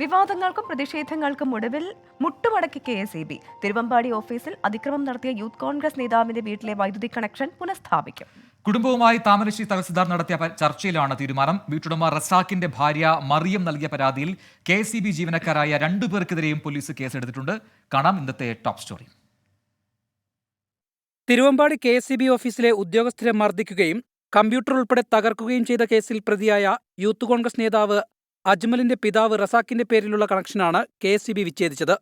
വിവാദങ്ങൾക്കും പ്രതിഷേധങ്ങൾക്കും ഒടുവിൽ മുട്ടുമടക്കി K S E B. Thiruvambady ഓഫീസിൽ അതിക്രമം നടത്തിയ യൂത്ത് കോൺഗ്രസ് നേതാവിന്റെ വീട്ടിലെ വൈദ്യുതി കണക്ഷൻ പുനഃസ്ഥാപിക്കും. കുടുംബവുമായി താമരശ്ശേരി തഹസിൽദാർ നടത്തിയ ചർച്ചയിലാണ് തീരുമാനം. വീട്ടുടമ റസാഖിന്റെ ഭാര്യ മറിയം നൽകിയ പരാതിയിൽ കെ സി ബി ജീവനക്കാരായ രണ്ടുപേർക്കെതിരെയും പോലീസ് കേസെടുത്തിട്ടുണ്ട്. കാണാം ഇന്നത്തെ top story. Thiruvambady K S C B ഓഫീസിലെ ഉദ്യോഗസ്ഥരെ മർദ്ദിക്കുകയും കമ്പ്യൂട്ടർ ഉൾപ്പെടെ തകർക്കുകയും ചെയ്ത കേസിൽ പ്രതിയായ യൂത്ത് കോൺഗ്രസ് നേതാവ് അജ്മലിന്റെ പിതാവ് റസാക്കിന്റെ പേരിലുള്ള കണക്ഷനാണ് കെ എസ് സി ബി വിച്ഛേദിച്ചത്.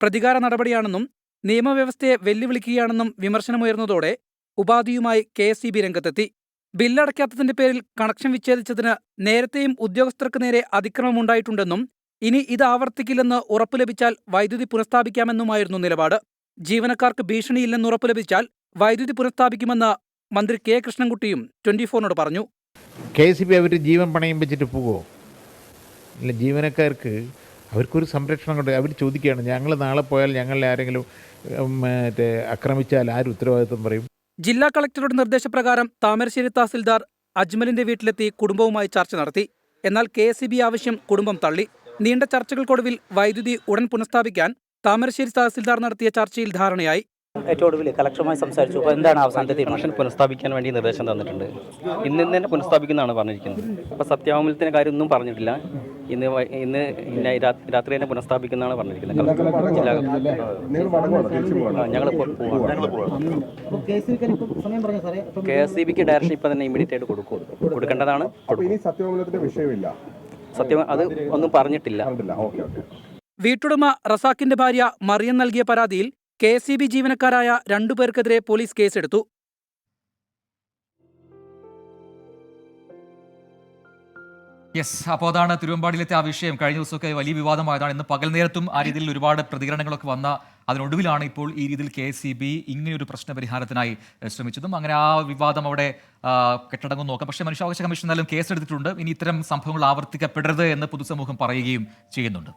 പ്രതികാര നടപടിയാണെന്നും നിയമവ്യവസ്ഥയെ വെല്ലുവിളിക്കുകയാണെന്നും വിമർശനമുയർന്നതോടെ ഉപാധിയുമായി കെ എസ് സി ബി രംഗത്തെത്തി. ബില്ലടയ്ക്കാത്തതിന്റെ പേരിൽ കണക്ഷൻ വിച്ഛേദിച്ചതിന് നേരത്തെയും ഉദ്യോഗസ്ഥർക്ക് നേരെ അതിക്രമമുണ്ടായിട്ടുണ്ടെന്നും ഇനി ഇത് ആവർത്തിക്കില്ലെന്ന് ഉറപ്പു ലഭിച്ചാൽ വൈദ്യുതി പുനഃസ്ഥാപിക്കാമെന്നുമായിരുന്നു നിലപാട്. ജീവനക്കാർക്ക് ഭീഷണിയില്ലെന്ന് ഉറപ്പു ലഭിച്ചാൽ വൈദ്യുതി പുനഃസ്ഥാപിക്കുമെന്ന് മന്ത്രി കെ കൃഷ്ണൻകുട്ടിയും ട്വന്റി ഫോറിനോട് പറഞ്ഞു. കെ സി ബി അവർ ജീവൻ പണയം വെച്ചിട്ട് പോകുമോ ഇല്ല ജീവനക്കാർക്ക് അവർക്കൊരു സംരക്ഷണം കൊണ്ട് അവർ ചോദിക്കുകയാണ് ഞങ്ങൾ നാളെ പോയാൽ ഞങ്ങളെ ആരെങ്കിലും മറ്റേ ആക്രമിച്ചാൽ ആര് ഉത്തരവാദിത്വം പറയും? ജില്ലാ കളക്ടറുടെ നിർദ്ദേശപ്രകാരം താമരശ്ശേരി തഹസിൽദാർ അജ്മലിന്റെ വീട്ടിലെത്തി കുടുംബവുമായി ചർച്ച നടത്തി. എന്നാൽ കെ ആവശ്യം കുടുംബം തള്ളി. നീണ്ട ചർച്ചകൾക്കൊടുവിൽ വൈദ്യുതി ഉടൻ പുനഃസ്ഥാപിക്കാൻ താമരശ്ശേരി തഹസിൽദാർ നടത്തിയ ചർച്ചയിൽ ധാരണയായി. ഏറ്റവും ഒടുവിൽ കളക്ടറുമായി സംസാരിച്ചു. അപ്പോൾ എന്താണ് അവസാനത്തെ തീരുമാനം? മനുഷ്യൻ പുനഃസ്ഥാപിക്കാൻ വേണ്ടി നിർദ്ദേശം തന്നിട്ടുണ്ട്. ഇന്ന് ഇന്ന് തന്നെ പുനഃസ്ഥാപിക്കുന്നതാണ് പറഞ്ഞിരിക്കുന്നത്. അപ്പോൾ സത്യവാങ്മൂലത്തിന്റെ കാര്യം ഒന്നും പറഞ്ഞിട്ടില്ല. ഇന്ന് വൈ- ഇന്ന് ഇന്ന രാ- രാത്രി തന്നെ പുനഃസ്ഥാപിക്കുന്നതാണ് പറഞ്ഞിരിക്കുന്നത് കളക്ടർ ജില്ലാ ഞങ്ങൾ കെ എസ് സി ബിക്ക് ഡയറക്ഷൻ ഇപ്പം തന്നെ ഇമ്മീഡിയറ്റ് ആയിട്ട് കൊടുക്കും. കൊടുക്കേണ്ടതാണ് അപ്പൊ ഇനി വിഷയമില്ല. സത്യം അത് ഒന്നും പറഞ്ഞിട്ടില്ല. പറഞ്ഞിട്ടില്ല. Okay okay. വീട്ടുടമ റസാഖിന്റെ ഭാര്യ മറിയം നൽകിയ പരാതിയിൽ കെ എസ് ജീവനക്കാരായ രണ്ടുപേർക്കെതിരെ പോലീസ് കേസെടുത്തു. യെസ് അപ്പോൾ അതാണ് തിരുവമ്പാടിയിലത്തെ ആ വിഷയം. കഴിഞ്ഞ ദിവസമൊക്കെ വലിയ വിവാദമായതാണ്. ഇന്ന് പകൽ നേരത്തും ആ രീതിയിൽ ഒരുപാട് പ്രതികരണങ്ങളൊക്കെ വന്ന അതിനൊടുവിലാണ് ഇപ്പോൾ ഈ രീതിയിൽ കെ എസ് സി ബി ഇങ്ങനെയൊരു പ്രശ്ന പരിഹാരത്തിനായി ശ്രമിച്ചതും. അങ്ങനെ ആ വിവാദം അവിടെ കെട്ടടങ്ങും നോക്കാം. പക്ഷേ മനുഷ്യാവകാശ കമ്മീഷൻ എന്നാലും കേസെടുത്തിട്ടുണ്ട്. ഇനി ഇത്തരം സംഭവങ്ങൾ ആവർത്തിക്കപ്പെടരുത് എന്ന് പൊതുസമൂഹം പറയുകയും ചെയ്യുന്നുണ്ട്.